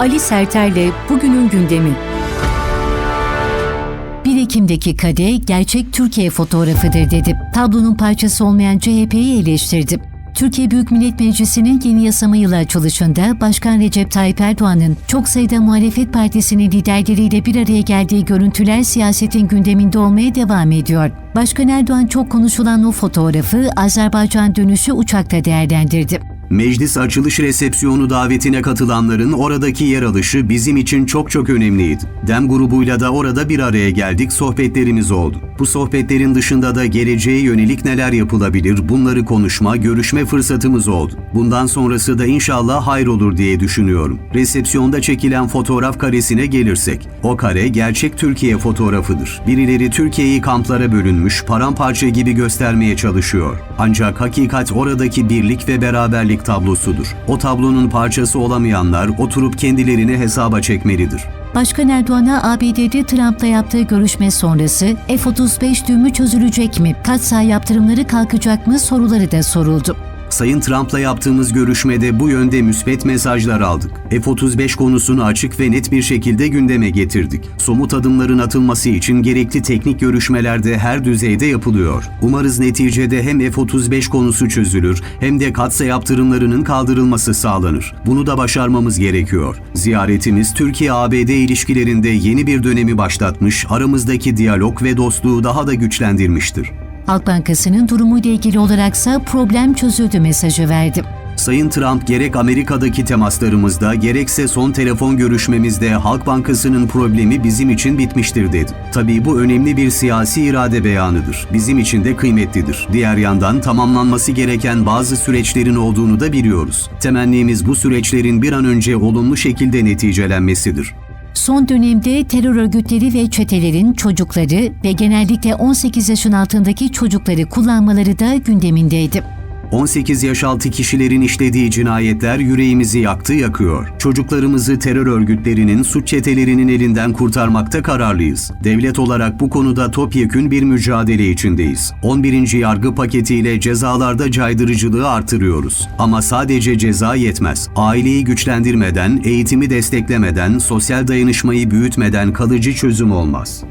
Ali Serter'le bugünün gündemi. 1 Ekim'deki kade gerçek Türkiye fotoğrafıdır dedi. Tablonun parçası olmayan CHP'yi eleştirdi. Türkiye Büyük Millet Meclisi'nin yeni yasama yılı açılışında Başkan Recep Tayyip Erdoğan'ın çok sayıda muhalefet partisinin liderleriyle bir araya geldiği görüntüler siyasetin gündeminde olmaya devam ediyor. Başkan Erdoğan çok konuşulan o fotoğrafı Azerbaycan dönüşü uçakta değerlendirdi. Meclis açılış resepsiyonu davetine katılanların oradaki yer alışı bizim için çok çok önemliydi. Dem grubuyla da orada bir araya geldik, sohbetlerimiz oldu. Bu sohbetlerin dışında da geleceğe yönelik neler yapılabilir bunları konuşma, görüşme fırsatımız oldu. Bundan sonrası da inşallah hayır olur diye düşünüyorum. Resepsiyonda çekilen fotoğraf karesine gelirsek, o kare gerçek Türkiye fotoğrafıdır. Birileri Türkiye'yi kamplara bölünmüş, paramparça gibi göstermeye çalışıyor. Ancak hakikat oradaki birlik ve beraberlik tablosudur. O tablonun parçası olamayanlar oturup kendilerini hesaba çekmelidir. Başkan Erdoğan'a ABD'de Trump'la yaptığı görüşme sonrası F-35 düğümü çözülecek mi, katsay yaptırımları kalkacak mı soruları da soruldu. Sayın Trump'la yaptığımız görüşmede bu yönde müspet mesajlar aldık. F-35 konusunu açık ve net bir şekilde gündeme getirdik. Somut adımların atılması için gerekli teknik görüşmelerde her düzeyde yapılıyor. Umarız neticede hem F-35 konusu çözülür hem de katsa yaptırımlarının kaldırılması sağlanır. Bunu da başarmamız gerekiyor. Ziyaretimiz Türkiye-ABD ilişkilerinde yeni bir dönemi başlatmış, aramızdaki diyalog ve dostluğu daha da güçlendirmiştir. Halk Bankası'nın durumuyla ilgili olaraksa problem çözüldü mesajı verdi. Sayın Trump gerek Amerika'daki temaslarımızda gerekse son telefon görüşmemizde Halk Bankası'nın problemi bizim için bitmiştir dedi. Tabii bu önemli bir siyasi irade beyanıdır. Bizim için de kıymetlidir. Diğer yandan tamamlanması gereken bazı süreçlerin olduğunu da biliyoruz. Temennimiz bu süreçlerin bir an önce olumlu şekilde neticelenmesidir. Son dönemde terör örgütleri ve çetelerin çocukları ve genellikle 18 yaşın altındaki çocukları kullanmaları da gündemindeydi. 18 yaş altı kişilerin işlediği cinayetler yüreğimizi yaktı yakıyor. Çocuklarımızı terör örgütlerinin, suç çetelerinin elinden kurtarmakta kararlıyız. Devlet olarak bu konuda topyekün bir mücadele içindeyiz. 11. yargı paketiyle cezalarda caydırıcılığı artırıyoruz. Ama sadece ceza yetmez. Aileyi güçlendirmeden, eğitimi desteklemeden, sosyal dayanışmayı büyütmeden kalıcı çözüm olmaz.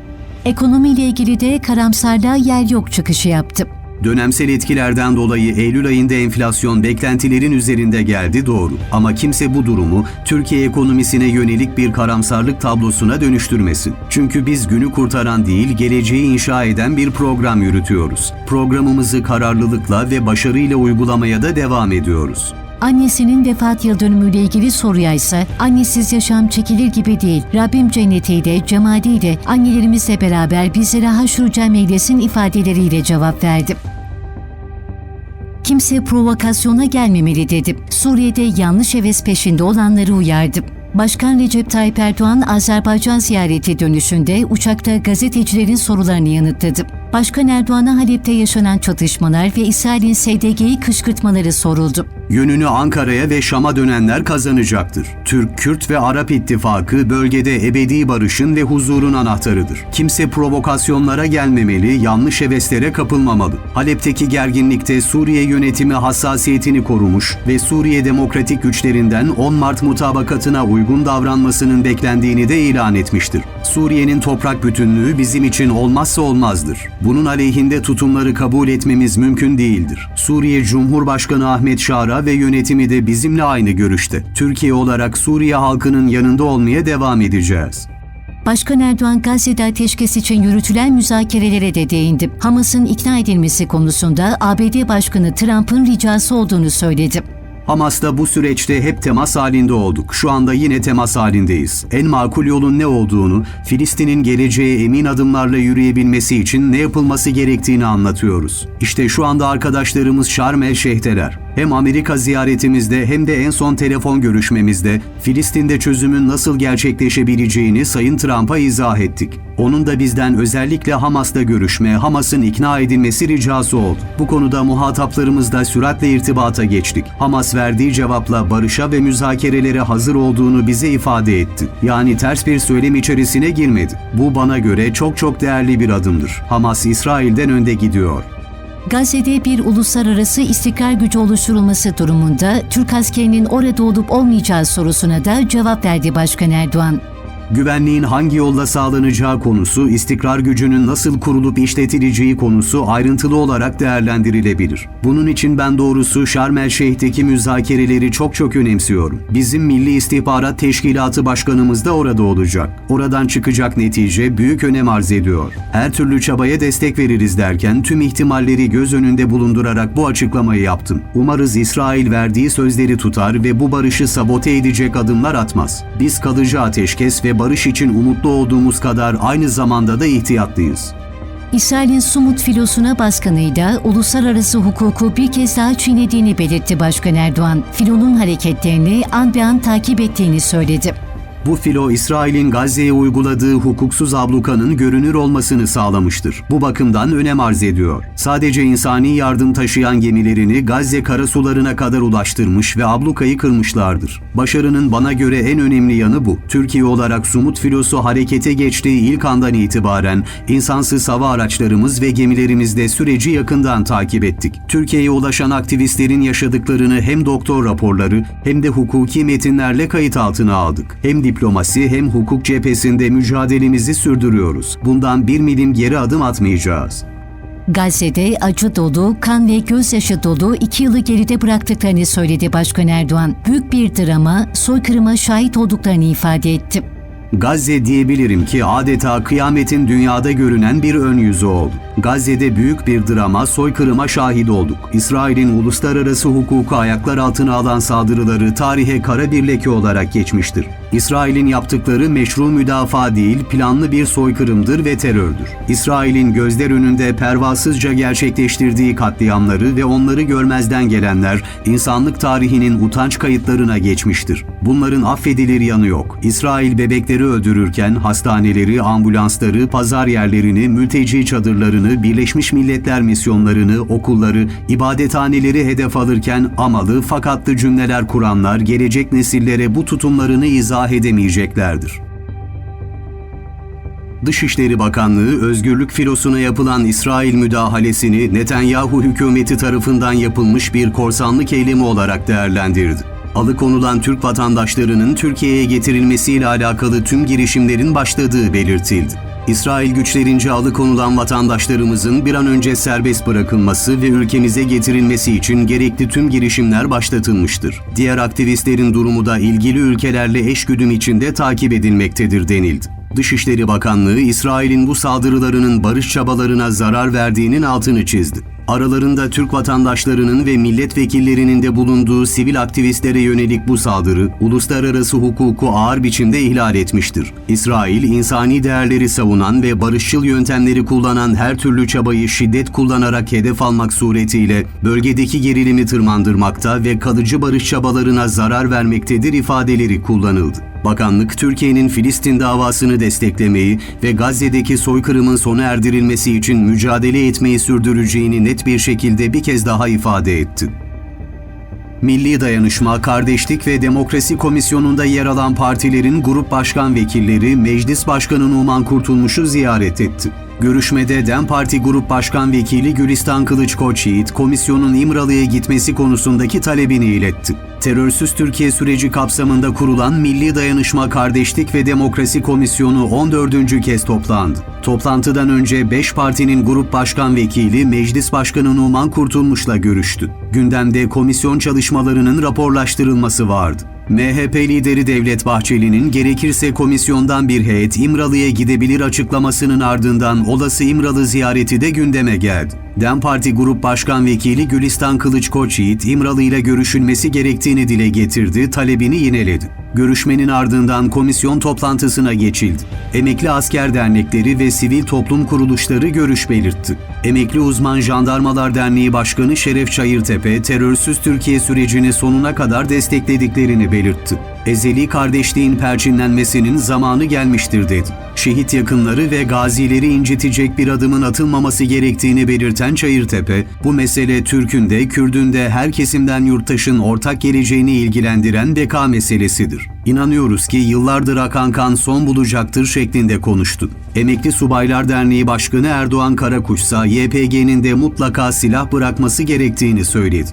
Ekonomiyle ilgili de karamsarlığa yer yok çıkışı yaptı. Dönemsel etkilerden dolayı Eylül ayında enflasyon beklentilerin üzerinde geldi doğru. Ama kimse bu durumu Türkiye ekonomisine yönelik bir karamsarlık tablosuna dönüştürmesin. Çünkü biz günü kurtaran değil, geleceği inşa eden bir program yürütüyoruz. Programımızı kararlılıkla ve başarıyla uygulamaya da devam ediyoruz. Annesinin vefat yıl dönümüyle ilgili soruya ise annesiz yaşam çekilir gibi değil. Rabbim cennetiyle, cemaliyle, annelerimizle beraber bizlere haşru cem eylesin ifadeleriyle cevap verdi. Kimse provokasyona gelmemeli dedi. Suriye'de yanlış heves peşinde olanları uyardı. Başkan Recep Tayyip Erdoğan Azerbaycan ziyareti dönüşünde uçakta gazetecilerin sorularını yanıtladı. Başkan Erdoğan'a Halep'te yaşanan çatışmalar ve İsrail'in SDG'yi kışkırtmaları soruldu. Yönünü Ankara'ya ve Şam'a dönenler kazanacaktır. Türk, Kürt ve Arap ittifakı bölgede ebedi barışın ve huzurun anahtarıdır. Kimse provokasyonlara gelmemeli, yanlış heveslere kapılmamalı. Halep'teki gerginlikte Suriye yönetimi hassasiyetini korumuş ve Suriye demokratik güçlerinden 10 Mart mutabakatına uygun davranmasının beklendiğini de ilan etmiştir. Suriye'nin toprak bütünlüğü bizim için olmazsa olmazdır. Bunun aleyhinde tutumları kabul etmemiz mümkün değildir. Suriye Cumhurbaşkanı Ahmet Şara ve yönetimi de bizimle aynı görüşte. Türkiye olarak Suriye halkının yanında olmaya devam edeceğiz. Başkan Erdoğan Gazze'de ateşkes için yürütülen müzakerelere de değindi. Hamas'ın ikna edilmesi konusunda ABD Başkanı Trump'ın ricası olduğunu söyledi. Hamas'ta bu süreçte hep temas halinde olduk. Şu anda yine temas halindeyiz. En makul yolun ne olduğunu, Filistin'in geleceğe emin adımlarla yürüyebilmesi için ne yapılması gerektiğini anlatıyoruz. İşte şu anda arkadaşlarımız Şarm el. Hem Amerika ziyaretimizde hem de en son telefon görüşmemizde Filistin'de çözümün nasıl gerçekleşebileceğini Sayın Trump'a izah ettik. Onun da bizden özellikle Hamas'ta görüşme, Hamas'ın ikna edilmesi ricası oldu. Bu konuda muhataplarımızla süratle irtibata geçtik. Hamas verdiği cevapla barışa ve müzakerelere hazır olduğunu bize ifade etti. Yani ters bir söylem içerisine girmedi. Bu bana göre çok çok değerli bir adımdır. Hamas İsrail'den önde gidiyor. Gazze'de bir uluslararası istikrar gücü oluşturulması durumunda Türk askerinin orada olup olmayacağı sorusuna da cevap verdi Başkan Erdoğan. Güvenliğin hangi yolla sağlanacağı konusu, istikrar gücünün nasıl kurulup işletileceği konusu ayrıntılı olarak değerlendirilebilir. Bunun için ben doğrusu Şarm el Şeyh'teki müzakereleri çok çok önemsiyorum. Bizim Milli İstihbarat Teşkilatı Başkanımız da orada olacak. Oradan çıkacak netice büyük önem arz ediyor. Her türlü çabaya destek veririz derken tüm ihtimalleri göz önünde bulundurarak bu açıklamayı yaptım. Umarız İsrail verdiği sözleri tutar ve bu barışı sabote edecek adımlar atmaz. Biz kalıcı ateşkes ve barış için umutlu olduğumuz kadar aynı zamanda da ihtiyatlıyız. İsrail'in Sumut filosuna baskınıyla uluslararası hukuku bir kez daha çiğnediğini belirtti Başkan Erdoğan. Filonun hareketlerini an be an takip ettiğini söyledi. Bu filo İsrail'in Gazze'ye uyguladığı hukuksuz ablukanın görünür olmasını sağlamıştır. Bu bakımdan önem arz ediyor. Sadece insani yardım taşıyan gemilerini Gazze karasularına kadar ulaştırmış ve ablukayı kırmışlardır. Başarının bana göre en önemli yanı bu. Türkiye olarak Sumut filosu harekete geçtiği ilk andan itibaren insansız hava araçlarımız ve gemilerimizde süreci yakından takip ettik. Türkiye'ye ulaşan aktivistlerin yaşadıklarını hem doktor raporları hem de hukuki metinlerle kayıt altına aldık. Hem diplomasi hem hukuk cephesinde mücadelemizi sürdürüyoruz. Bundan bir milim geri adım atmayacağız. Gazze'de acı dolu, kan ve gözyaşı dolu iki yılı geride bıraktıklarını söyledi Başkan Erdoğan. Büyük bir drama, soykırıma şahit olduklarını ifade etti. Gazze diyebilirim ki adeta kıyametin dünyada görünen bir ön yüzü oldu. Gazze'de büyük bir drama, soykırıma şahit olduk. İsrail'in uluslararası hukuku ayaklar altına alan saldırıları tarihe kara bir leke olarak geçmiştir. İsrail'in yaptıkları meşru müdafaa değil, planlı bir soykırımdır ve terördür. İsrail'in gözler önünde pervasızca gerçekleştirdiği katliamları ve onları görmezden gelenler insanlık tarihinin utanç kayıtlarına geçmiştir. Bunların affedilir yanı yok. İsrail bebekleri öldürürken hastaneleri, ambulansları, pazar yerlerini, mülteci çadırlarını, Birleşmiş Milletler misyonlarını, okulları, ibadethaneleri hedef alırken amalı fakatlı cümleler kuranlar gelecek nesillere bu tutumlarını izah edemeyeceklerdir. Dışişleri Bakanlığı özgürlük filosuna yapılan İsrail müdahalesini Netanyahu hükümeti tarafından yapılmış bir korsanlık eylemi olarak değerlendirdi. Alıkonulan Türk vatandaşlarının Türkiye'ye getirilmesiyle alakalı tüm girişimlerin başladığı belirtildi. İsrail güçlerince alıkonulan vatandaşlarımızın bir an önce serbest bırakılması ve ülkemize getirilmesi için gerekli tüm girişimler başlatılmıştır. Diğer aktivistlerin durumu da ilgili ülkelerle eşgüdüm içinde takip edilmektedir denildi. Dışişleri Bakanlığı, İsrail'in bu saldırılarının barış çabalarına zarar verdiğinin altını çizdi. Aralarında Türk vatandaşlarının ve milletvekillerinin de bulunduğu sivil aktivistlere yönelik bu saldırı, uluslararası hukuku ağır biçimde ihlal etmiştir. İsrail, insani değerleri savunan ve barışçıl yöntemleri kullanan her türlü çabayı şiddet kullanarak hedef almak suretiyle bölgedeki gerilimi tırmandırmakta ve kalıcı barış çabalarına zarar vermektedir ifadeleri kullanıldı. Bakanlık, Türkiye'nin Filistin davasını desteklemeyi ve Gazze'deki soykırımın sona erdirilmesi için mücadele etmeyi sürdüreceğini net bir şekilde bir kez daha ifade etti. Milli Dayanışma, Kardeşlik ve Demokrasi Komisyonu'nda yer alan partilerin grup başkan vekilleri Meclis Başkanı Numan Kurtulmuş'u ziyaret etti. Görüşmede DEM Parti Grup Başkan Vekili Gülistan Kılıç Koçyiğit, komisyonun İmralı'ya gitmesi konusundaki talebini iletti. Terörsüz Türkiye süreci kapsamında kurulan Milli Dayanışma Kardeşlik ve Demokrasi Komisyonu 14. kez toplandı. Toplantıdan önce 5 partinin grup başkan vekili Meclis Başkanı Numan Kurtulmuş'la görüştü. Gündemde komisyon çalışmalarının raporlaştırılması vardı. MHP lideri Devlet Bahçeli'nin gerekirse komisyondan bir heyet İmralı'ya gidebilir açıklamasının ardından olası İmralı ziyareti de gündeme geldi. DEM Parti Grup Başkan Vekili Gülistan Kılıç Koçyiğit, İmralı ile görüşülmesi gerektiğini dile getirdi, talebini yineledi. Görüşmenin ardından komisyon toplantısına geçildi. Emekli asker dernekleri ve sivil toplum kuruluşları görüş belirtti. Emekli Uzman Jandarmalar Derneği Başkanı Şeref Çayırtepe, terörsüz Türkiye sürecini sonuna kadar desteklediklerini belirtti. Ezeli kardeşliğin perçinlenmesinin zamanı gelmiştir dedi. Şehit yakınları ve gazileri incitecek bir adımın atılmaması gerektiğini belirten Çayırtepe, bu mesele Türk'ün de Kürd'ün de her kesimden yurttaşın ortak geleceğini ilgilendiren beka meselesidir. İnanıyoruz ki yıllardır akan kan son bulacaktır şeklinde konuştu. Emekli Subaylar Derneği Başkanı Erdoğan Karakuş ise YPG'nin de mutlaka silah bırakması gerektiğini söyledi.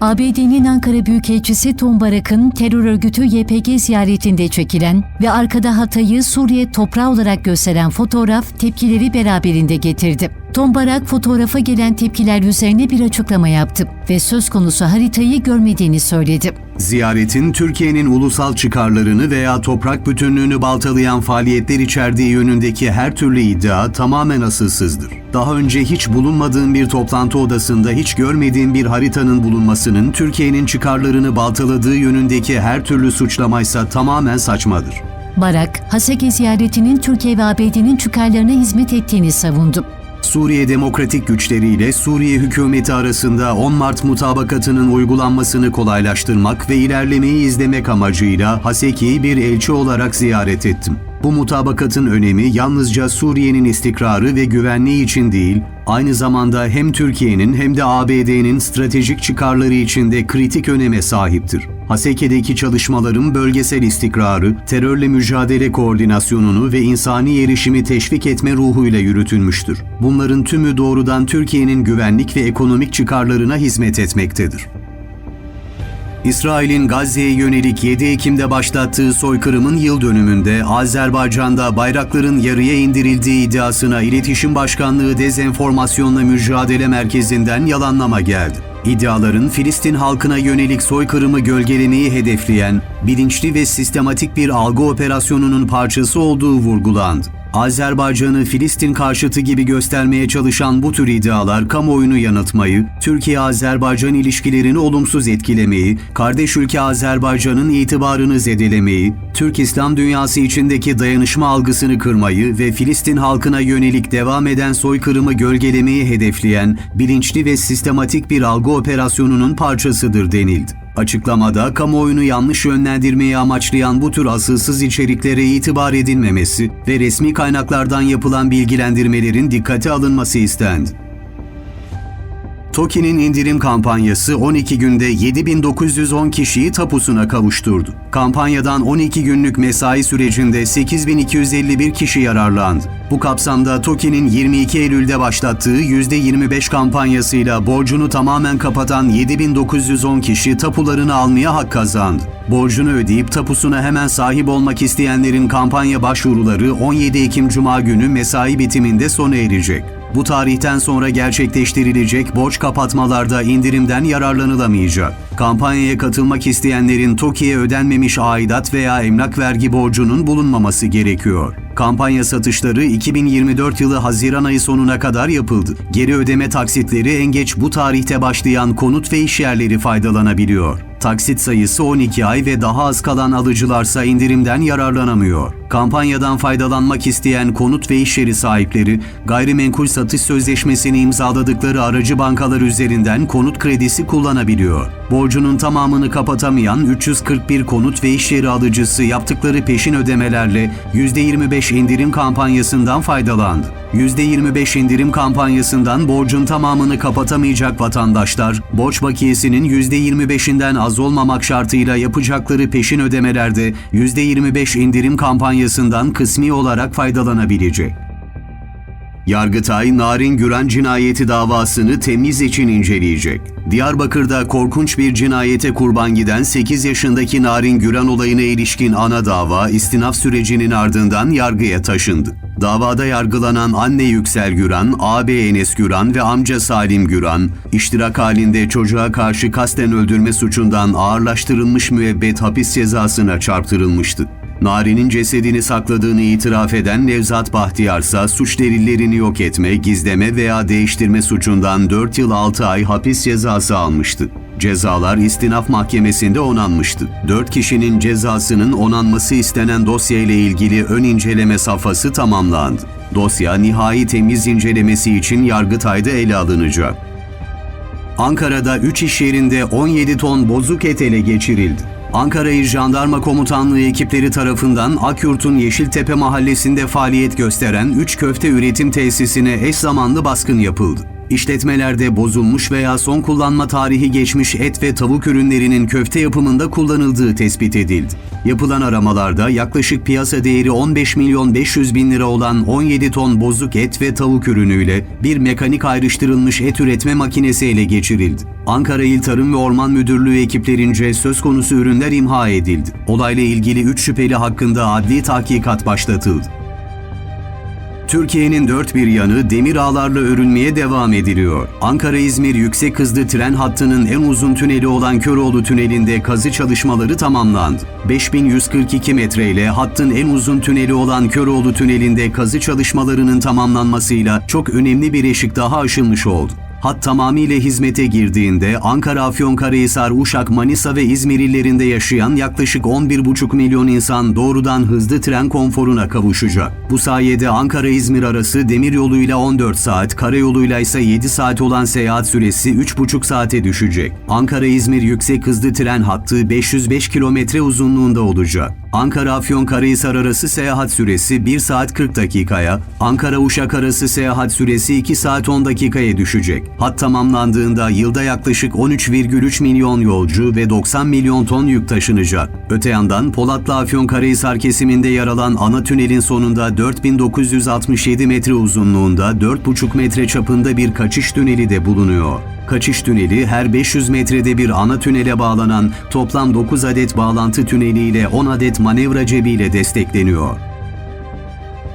ABD'nin Ankara Büyükelçisi Tom Barak'ın terör örgütü YPG ziyaretinde çekilen ve arkada Hatay'ı Suriye toprağı olarak gösteren fotoğraf tepkileri beraberinde getirdi. Tom Barak fotoğrafa gelen tepkiler üzerine bir açıklama yaptı ve söz konusu haritayı görmediğini söyledi. Ziyaretin Türkiye'nin ulusal çıkarlarını veya toprak bütünlüğünü baltalayan faaliyetler içerdiği yönündeki her türlü iddia tamamen asılsızdır. Daha önce hiç bulunmadığım bir toplantı odasında hiç görmediğim bir haritanın bulunmasının Türkiye'nin çıkarlarını baltaladığı yönündeki her türlü suçlamaysa tamamen saçmadır. Barak, Haseki ziyaretinin Türkiye ve ABD'nin çıkarlarına hizmet ettiğini savundu. Suriye Demokratik Güçleri ile Suriye hükümeti arasında 10 Mart mutabakatının uygulanmasını kolaylaştırmak ve ilerlemeyi izlemek amacıyla Haseki'yi bir elçi olarak ziyaret ettim. Bu mutabakatın önemi yalnızca Suriye'nin istikrarı ve güvenliği için değil, aynı zamanda hem Türkiye'nin hem de ABD'nin stratejik çıkarları için de kritik öneme sahiptir. Haseke'deki çalışmalarım bölgesel istikrarı, terörle mücadele koordinasyonunu ve insani erişimi teşvik etme ruhuyla yürütülmüştür. Bunların tümü doğrudan Türkiye'nin güvenlik ve ekonomik çıkarlarına hizmet etmektedir. İsrail'in Gazze'ye yönelik 7 Ekim'de başlattığı soykırımın yıl dönümünde Azerbaycan'da bayrakların yarıya indirildiği iddiasına İletişim Başkanlığı Dezenformasyonla Mücadele Merkezi'nden yalanlama geldi. İddiaların Filistin halkına yönelik soykırımı gölgelemeyi hedefleyen, bilinçli ve sistematik bir algı operasyonunun parçası olduğu vurgulandı. Azerbaycan'ı Filistin karşıtı gibi göstermeye çalışan bu tür iddialar kamuoyunu yanıltmayı, Türkiye-Azerbaycan ilişkilerini olumsuz etkilemeyi, kardeş ülke Azerbaycan'ın itibarını zedelemeyi, Türk İslam dünyası içindeki dayanışma algısını kırmayı ve Filistin halkına yönelik devam eden soykırımı gölgelemeyi hedefleyen bilinçli ve sistematik bir algı operasyonunun parçasıdır denildi. Açıklamada kamuoyunu yanlış yönlendirmeyi amaçlayan bu tür asılsız içeriklere itibar edilmemesi ve resmi kaynaklardan yapılan bilgilendirmelerin dikkate alınması istendi. TOKİ'nin indirim kampanyası 12 günde 7910 kişiyi tapusuna kavuşturdu. Kampanyadan 12 günlük mesai sürecinde 8251 kişi yararlandı. Bu kapsamda TOKİ'nin 22 Eylül'de başlattığı %25 kampanyasıyla borcunu tamamen kapatan 7910 kişi tapularını almaya hak kazandı. Borcunu ödeyip tapusuna hemen sahip olmak isteyenlerin kampanya başvuruları 17 Ekim Cuma günü mesai bitiminde sona erecek. Bu tarihten sonra gerçekleştirilecek borç kapatmalarda indirimden yararlanılamayacak. Kampanyaya katılmak isteyenlerin TOKİ'ye ödenmemiş aidat veya emlak vergi borcunun bulunmaması gerekiyor. Kampanya satışları 2024 yılı Haziran ayı sonuna kadar yapıldı. Geri ödeme taksitleri en geç bu tarihte başlayan konut ve iş yerleri faydalanabiliyor. Taksit sayısı 12 ay ve daha az kalan alıcılarsa indirimden yararlanamıyor. Kampanyadan faydalanmak isteyen konut ve iş yeri sahipleri, gayrimenkul satış sözleşmesini imzaladıkları aracı bankalar üzerinden konut kredisi kullanabiliyor. Borcunun tamamını kapatamayan 341 konut ve iş yeri alıcısı yaptıkları peşin ödemelerle %25 indirim kampanyasından faydalandı. %25 indirim kampanyasından borcun tamamını kapatamayacak vatandaşlar, borç bakiyesinin %25'inden az olmamak şartıyla yapacakları peşin ödemelerde %25 indirim kampanyasından kısmi olarak faydalanabilecek. Yargıtay, Narin Güran cinayeti davasını temiz için inceleyecek. Diyarbakır'da korkunç bir cinayete kurban giden 8 yaşındaki Narin Güran olayına ilişkin ana dava istinaf sürecinin ardından yargıya taşındı. Davada yargılanan anne Yüksel Güran, ağabey Enes Güran ve amca Salim Güran, iştirak halinde çocuğa karşı kasten öldürme suçundan ağırlaştırılmış müebbet hapis cezasına çarptırılmıştı. Nari'nin cesedini sakladığını itiraf eden Nevzat Bahtiyar ise suç delillerini yok etme, gizleme veya değiştirme suçundan 4 yıl 6 ay hapis cezası almıştı. Cezalar istinaf mahkemesinde onanmıştı. 4 kişinin cezasının onanması istenen dosya ile ilgili ön inceleme safhası tamamlandı. Dosya nihai temiz incelemesi için Yargıtay'da ele alınacak. Ankara'da 3 iş yerinde 17 ton bozuk et ele geçirildi. Ankara İl Jandarma Komutanlığı ekipleri tarafından Akyurt'un Yeşiltepe mahallesinde faaliyet gösteren 3 köfte üretim tesisine eş zamanlı baskın yapıldı. İşletmelerde bozulmuş veya son kullanma tarihi geçmiş et ve tavuk ürünlerinin köfte yapımında kullanıldığı tespit edildi. Yapılan aramalarda yaklaşık piyasa değeri 15 milyon 500 bin lira olan 17 ton bozuk et ve tavuk ürünüyle bir mekanik ayrıştırılmış et üretme makinesi ele geçirildi. Ankara İl Tarım ve Orman Müdürlüğü ekiplerince söz konusu ürünler imha edildi. Olayla ilgili 3 şüpheli hakkında adli tahkikat başlatıldı. Türkiye'nin dört bir yanı demir ağlarla örülmeye devam ediliyor. Ankara-İzmir yüksek hızlı tren hattının en uzun tüneli olan Köroğlu Tüneli'nde kazı çalışmaları tamamlandı. 5142 metre ile hattın en uzun tüneli olan Köroğlu Tüneli'nde kazı çalışmalarının tamamlanmasıyla çok önemli bir eşik daha aşılmış oldu. Hat tamamıyla hizmete girdiğinde Ankara, Afyonkarahisar, Uşak, Manisa ve İzmir illerinde yaşayan yaklaşık 11,5 milyon insan doğrudan hızlı tren konforuna kavuşacak. Bu sayede Ankara-İzmir arası demiryoluyla 14 saat, karayoluyla ise 7 saat olan seyahat süresi 3,5 saate düşecek. Ankara-İzmir yüksek hızlı tren hattı 505 kilometre uzunluğunda olacak. Ankara-Afyonkarahisar arası seyahat süresi 1 saat 40 dakikaya, Ankara-Uşak arası seyahat süresi 2 saat 10 dakikaya düşecek. Hat tamamlandığında yılda yaklaşık 13,3 milyon yolcu ve 90 milyon ton yük taşınacak. Öte yandan Polatlı Afyonkarahisar kesiminde yer alan ana tünelin sonunda 4967 metre uzunluğunda 4,5 metre çapında bir kaçış tüneli de bulunuyor. Kaçış tüneli her 500 metrede bir ana tünele bağlanan toplam 9 adet bağlantı tüneliyle 10 adet manevra cebiyle destekleniyor.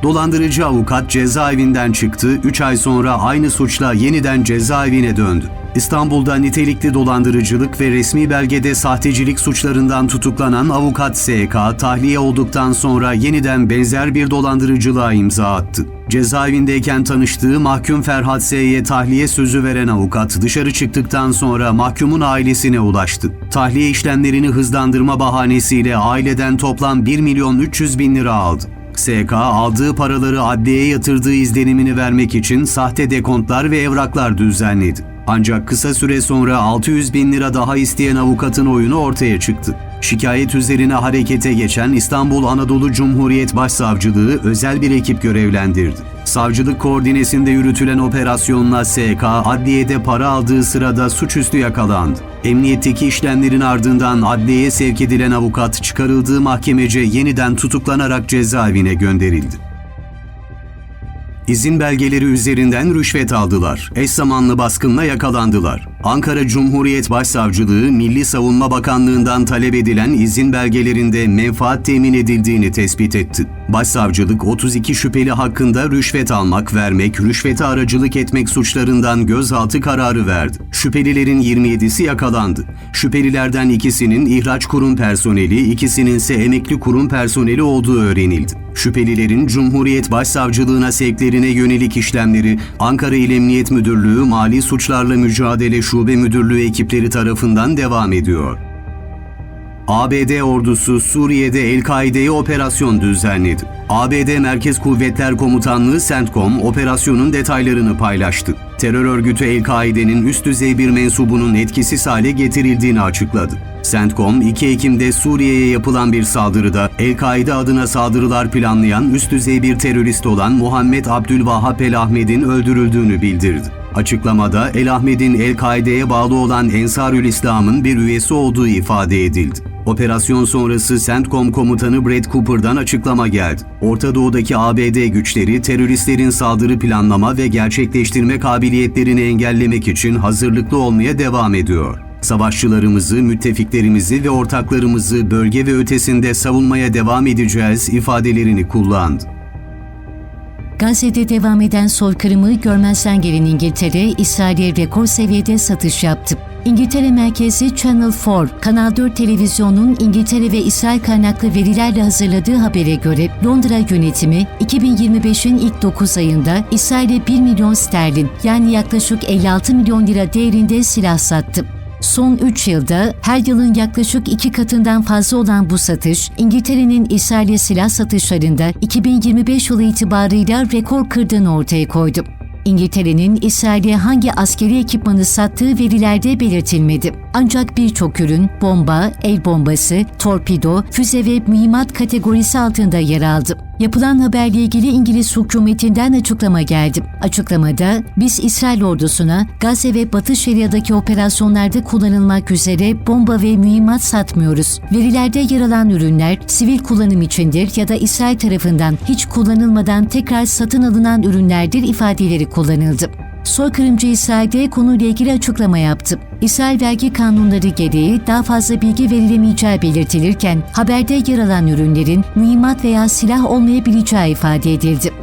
Dolandırıcı avukat cezaevinden çıktı, 3 ay sonra aynı suçla yeniden cezaevine döndü. İstanbul'da nitelikli dolandırıcılık ve resmi belgede sahtecilik suçlarından tutuklanan avukat SK tahliye olduktan sonra yeniden benzer bir dolandırıcılığa imza attı. Cezaevindeyken tanıştığı mahkum Ferhat S'ye tahliye sözü veren avukat dışarı çıktıktan sonra mahkumun ailesine ulaştı. Tahliye işlemlerini hızlandırma bahanesiyle aileden toplam 1 milyon 300 bin lira aldı. SK aldığı paraları adliyeye yatırdığı izlenimini vermek için sahte dekontlar ve evraklar düzenledi. Ancak kısa süre sonra 600 bin lira daha isteyen avukatın oyunu ortaya çıktı. Şikayet üzerine harekete geçen İstanbul Anadolu Cumhuriyet Başsavcılığı özel bir ekip görevlendirdi. Savcılık koordinesinde yürütülen operasyonla SK adliyede para aldığı sırada suçüstü yakalandı. Emniyetteki işlemlerin ardından adliyeye sevk edilen avukat çıkarıldığı mahkemece yeniden tutuklanarak cezaevine gönderildi. İzin belgeleri üzerinden rüşvet aldılar. Eş zamanlı baskınla yakalandılar. Ankara Cumhuriyet Başsavcılığı Milli Savunma Bakanlığı'ndan talep edilen izin belgelerinde menfaat temin edildiğini tespit etti. Başsavcılık 32 şüpheli hakkında rüşvet almak, vermek, rüşvete aracılık etmek suçlarından gözaltı kararı verdi. Şüphelilerin 27'si yakalandı. Şüphelilerden ikisinin ihraç kurum personeli, ikisinin ise emekli kurum personeli olduğu öğrenildi. Şüphelilerin Cumhuriyet Başsavcılığına sevklerine yönelik işlemleri Ankara İl Emniyet Müdürlüğü Mali Suçlarla Mücadele Şube Müdürlüğü ekipleri tarafından devam ediyor. ABD ordusu Suriye'de El-Kaide'ye operasyon düzenledi. ABD Merkez Kuvvetler Komutanlığı CENTCOM operasyonun detaylarını paylaştı. Terör örgütü El-Kaide'nin üst düzey bir mensubunun etkisiz hale getirildiğini açıkladı. CENTCOM 2 Ekim'de Suriye'ye yapılan bir saldırıda El-Kaide adına saldırılar planlayan üst düzey bir terörist olan Muhammed Abdülvahhab El Ahmet'in öldürüldüğünü bildirdi. Açıklamada El Ahmet'in El-Kaide'ye bağlı olan Ensarül İslam'ın bir üyesi olduğu ifade edildi. Operasyon sonrası CENTCOM komutanı Brad Cooper'dan açıklama geldi. Orta Doğu'daki ABD güçleri teröristlerin saldırı planlama ve gerçekleştirme kabiliyetlerini engellemek için hazırlıklı olmaya devam ediyor. Savaşçılarımızı, müttefiklerimizi ve ortaklarımızı bölge ve ötesinde savunmaya devam edeceğiz ifadelerini kullandı. Gazze'de devam eden soykırımı görmezden gelen İngiltere, İsrail'e rekor seviyede satış yaptı. İngiltere merkezi Channel 4, Kanal 4 televizyonun İngiltere ve İsrail kaynaklı verilerle hazırladığı habere göre Londra yönetimi 2025'in ilk 9 ayında İsrail'e 1 milyon sterlin yani yaklaşık 56 milyon lira değerinde silah sattı. Son 3 yılda her yılın yaklaşık iki katından fazla olan bu satış, İngiltere'nin İsrail'e silah satışlarında 2025 yılı itibarıyla rekor kırdığını ortaya koydu. İngiltere'nin İsrail'e hangi askeri ekipmanı sattığı verilerde belirtilmedi. Ancak birçok ürün bomba, el bombası, torpido, füze ve mühimmat kategorisi altında yer aldı. Yapılan haberle ilgili İngiliz hükümetinden açıklama geldi. Açıklamada biz İsrail ordusuna Gazze ve Batı Şeria'daki operasyonlarda kullanılmak üzere bomba ve mühimmat satmıyoruz. Verilerde yer alan ürünler sivil kullanım içindir ya da İsrail tarafından hiç kullanılmadan tekrar satın alınan ürünlerdir ifadeleri kullanıldı. Soykırımcı İsrail'de konuyla ilgili açıklama yaptı. İsrail vergi kanunları gereği daha fazla bilgi verilemeyeceği belirtilirken haberde yer alan ürünlerin mühimmat veya silah olmayabileceği ifade edildi.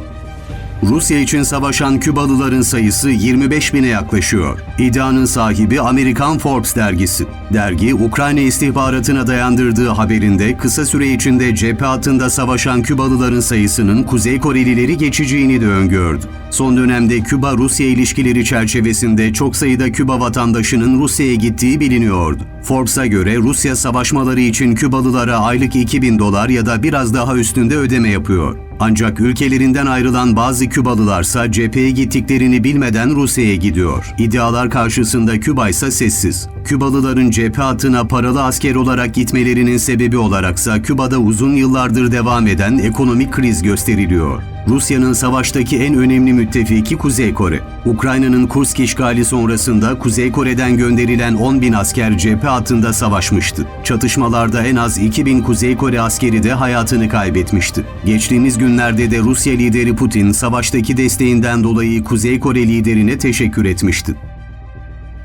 Rusya için savaşan Kübalıların sayısı 25 bine yaklaşıyor. İddianın sahibi Amerikan Forbes dergisi. Dergi, Ukrayna istihbaratına dayandırdığı haberinde kısa süre içinde cephe hattında savaşan Kübalıların sayısının Kuzey Korelileri geçeceğini de öngördü. Son dönemde Küba-Rusya ilişkileri çerçevesinde çok sayıda Küba vatandaşının Rusya'ya gittiği biliniyordu. Forbes'a göre Rusya savaşmaları için Kübalılara aylık 2000 dolar ya da biraz daha üstünde ödeme yapıyor. Ancak ülkelerinden ayrılan bazı Kübalılarsa cepheye gittiklerini bilmeden Rusya'ya gidiyor. İddialar karşısında Küba ise sessiz. Kübalıların cephe hattına paralı asker olarak gitmelerinin sebebi olaraksa Küba'da uzun yıllardır devam eden ekonomik kriz gösteriliyor. Rusya'nın savaştaki en önemli müttefiki Kuzey Kore. Ukrayna'nın Kursk işgali sonrasında Kuzey Kore'den gönderilen 10 bin asker cephe hattında savaşmıştı. Çatışmalarda en az 2000 Kuzey Kore askeri de hayatını kaybetmişti. Geçtiğimiz günlerde de Rusya lideri Putin savaştaki desteğinden dolayı Kuzey Kore liderine teşekkür etmişti.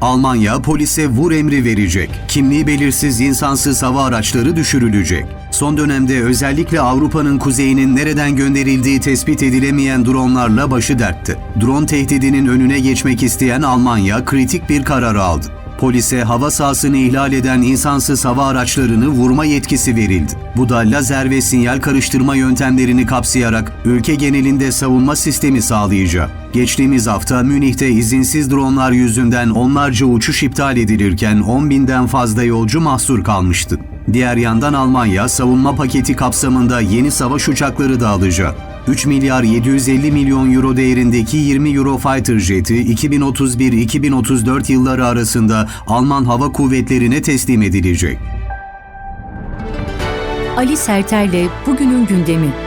Almanya polise vur emri verecek. Kimliği belirsiz insansız hava araçları düşürülecek. Son dönemde özellikle Avrupa'nın kuzeyinin nereden gönderildiği tespit edilemeyen dronlarla başı dertte. Drone tehdidinin önüne geçmek isteyen Almanya kritik bir karar aldı. Polise hava sahasını ihlal eden insansız hava araçlarını vurma yetkisi verildi. Bu da lazer ve sinyal karıştırma yöntemlerini kapsayarak ülke genelinde savunma sistemi sağlayacak. Geçtiğimiz hafta Münih'te izinsiz dronlar yüzünden onlarca uçuş iptal edilirken 10 binden fazla yolcu mahsur kalmıştı. Diğer yandan Almanya savunma paketi kapsamında yeni savaş uçakları da alacak. 3 milyar 750 milyon euro değerindeki 20 Eurofighter jeti 2031-2034 yılları arasında Alman Hava Kuvvetleri'ne teslim edilecek. Ali Serter'le bugünün gündemi.